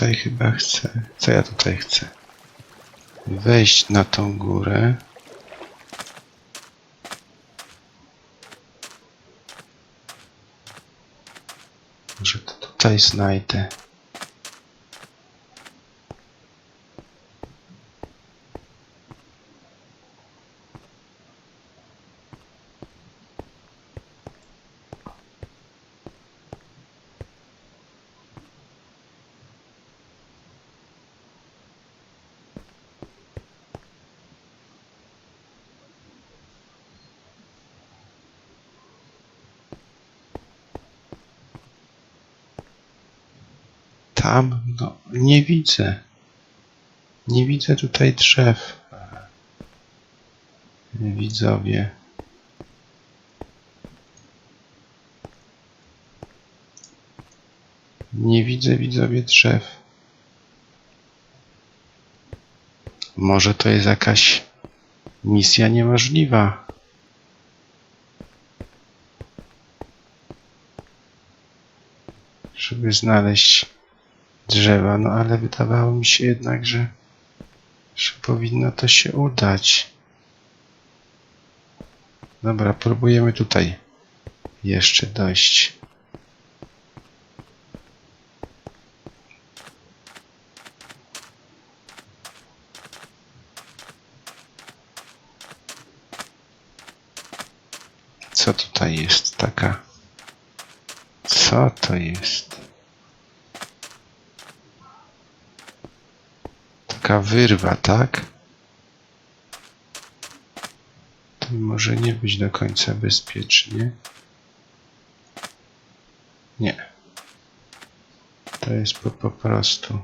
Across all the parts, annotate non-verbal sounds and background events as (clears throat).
tutaj chyba chcę. Co ja tutaj chcę? Wejść na tą górę. Może to tutaj znajdę. Tam, no, nie widzę. Nie widzę tutaj drzew. Widzowie. Nie widzę widzowie drzew. Może to jest jakaś misja niemożliwa. Żeby znaleźć drzewa, no ale wydawało mi się jednak, że, że powinno to się udać. Dobra, próbujemy tutaj jeszcze dojść. Co tutaj jest taka? Co to jest? Taka wyrwa, tak? To może nie być do końca bezpiecznie. Nie. To jest po, po prostu.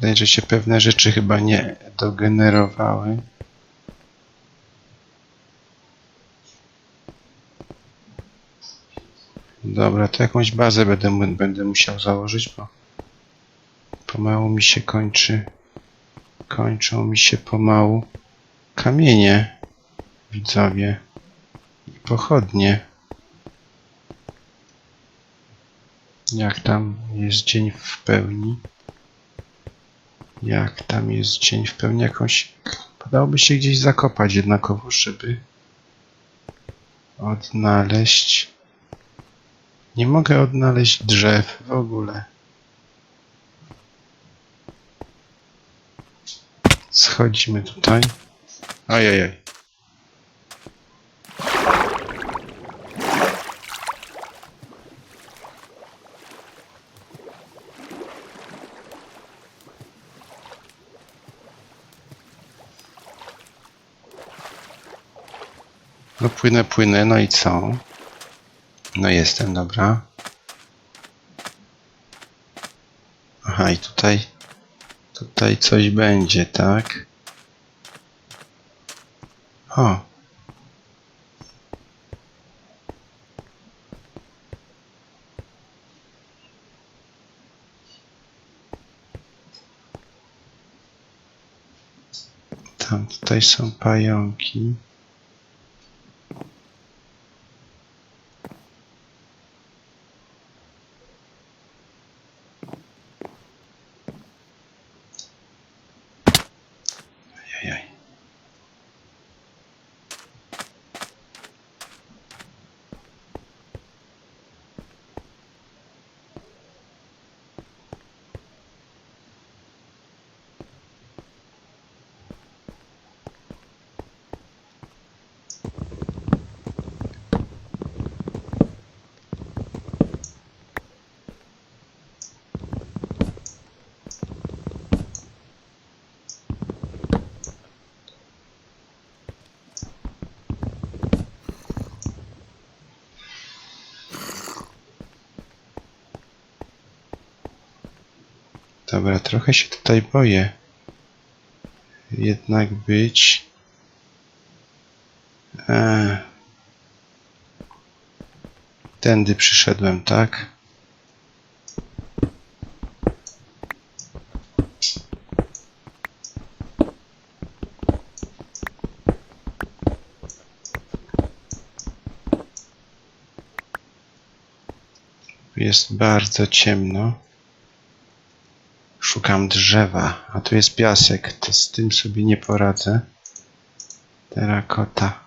Wydaje, że się pewne rzeczy chyba nie dogenerowały. Dobra, to jakąś bazę będę, będę musiał założyć, bo pomału mi się kończy. Kończą mi się pomału kamienie, widzowie, i pochodnie. Jak tam jest dzień w pełni? Jak tam jest dzień w pełni jakąś. Podałoby się gdzieś zakopać jednakowo, żeby odnaleźć. Nie mogę odnaleźć drzew w ogóle. Schodzimy tutaj. Ajajaj. No płynę, płynę, no i co? No jestem, dobra. Aha, i tutaj, tutaj coś będzie, tak? O. Tam, tutaj są pająki. Dobra, trochę się tutaj boję. Jednak być. Eee. Tędy przyszedłem, tak? Jest bardzo ciemno. Szukam drzewa, a tu jest piasek. To z tym sobie nie poradzę. Terakota.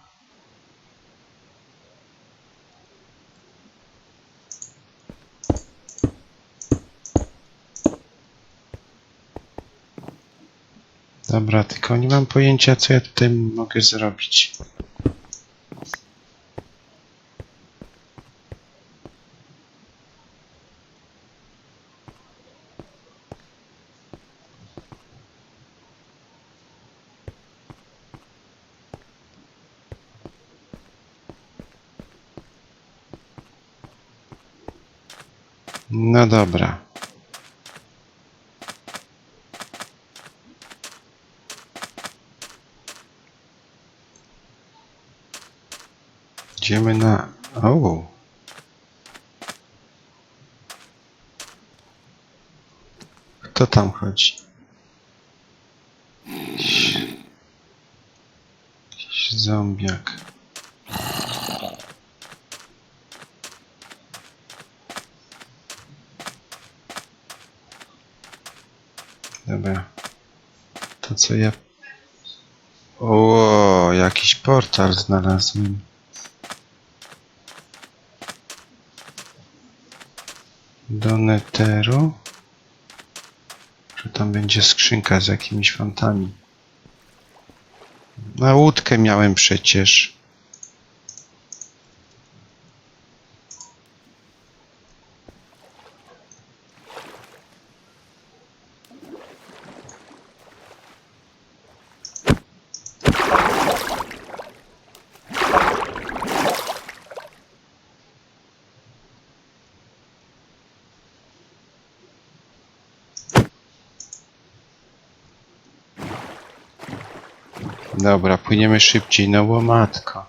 Dobra, tylko nie mam pojęcia, co ja tutaj mogę zrobić. No dobra. Idziemy na... O! Kto tam chodzi? Jakiś- zombiak. Dobra. To co ja... O, jakiś portal znalazłem. Do Netheru? Że tam będzie skrzynka z jakimiś fantami. Na łódkę miałem przecież. Dobra, płyniemy szybciej, no łomatko.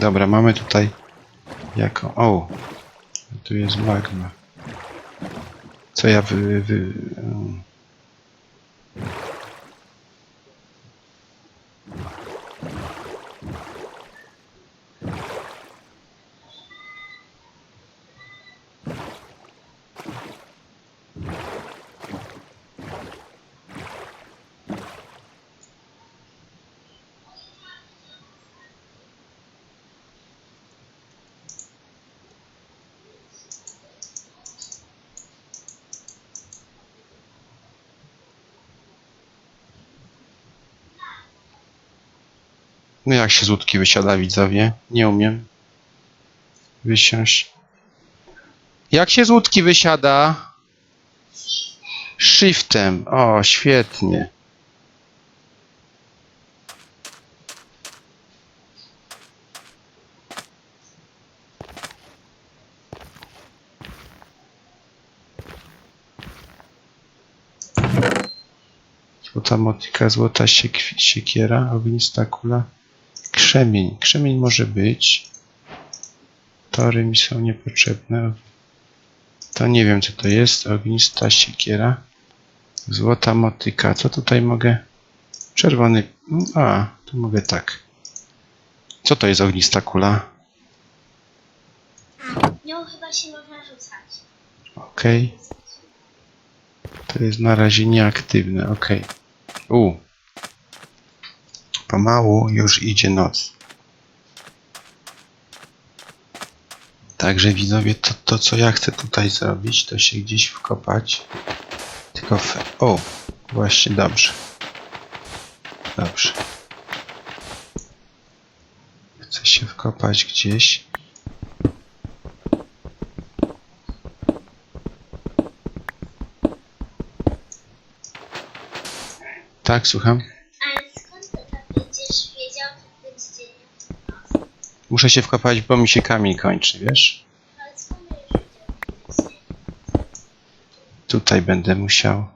Dobra, mamy tutaj jako... O! Tu jest magma. Co ja wy... wy... No jak się z łódki wysiada, widzowie? Nie umiem. Wysiąść. Jak się z łódki wysiada? Shiftem. O, świetnie. Złota motyka, złota siek siekiera, ognista kula. Krzemień. Krzemień może być. Tory mi są niepotrzebne. To nie wiem co to jest. Ognista siekiera. Złota motyka. Co tutaj mogę? Czerwony. A, tu mogę tak. Co to jest ognista kula? Nią chyba się można rzucać. Okej. To jest na razie nieaktywne. Okej. U. Pomału już idzie noc. Także widzowie, to, to co ja chcę tutaj zrobić, to się gdzieś wkopać. Tylko w... O! Właśnie, dobrze. Dobrze. Chcę się wkopać gdzieś. Tak, słucham? Muszę się wkopać, bo mi się kamień kończy, wiesz? Tutaj będę musiał.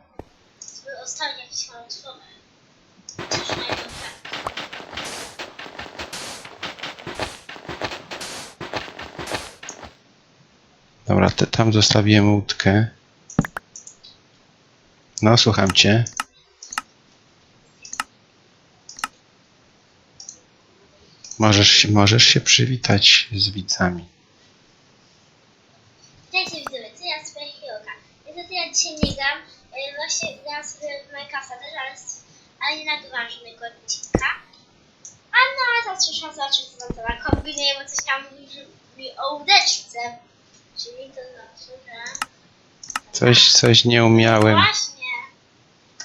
Dobra, te, tam zostawiłem łódkę. No, słucham cię. Możesz, się- możesz się przywitać z widzami. Witajcie widzowie, to ja sobie Hioka. Niestety ja dzisiaj nie gram. E, Właśnie gram sobie w Minecrafta też, ale, ale nie nagrywam żadnego odcinka. A no, a teraz przyszłam zobaczyć, co tam za kombinuje, bo coś tam mówi, o łódeczce. Czyli to znaczy, że... Coś, coś nie umiałem. Właśnie.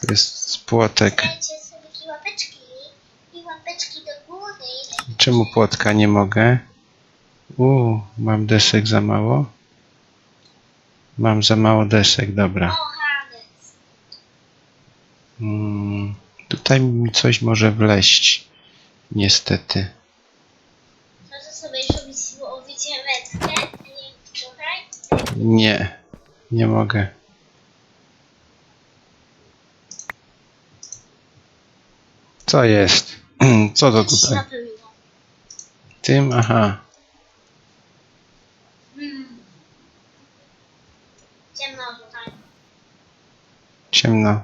To jest płotek. Dajcie sobie takie łapeczki i łapeczki do góry. Czemu płotka nie mogę? U, mam desek za mało. Mam za mało desek, dobra. Hannes. Mm, tutaj mi coś może wleść. Niestety. Sobie. Nie, nie mogę. Co jest? (clears throat) Co to tutaj? Tym, aha. Hmm. Ciemno tutaj. Ciemno.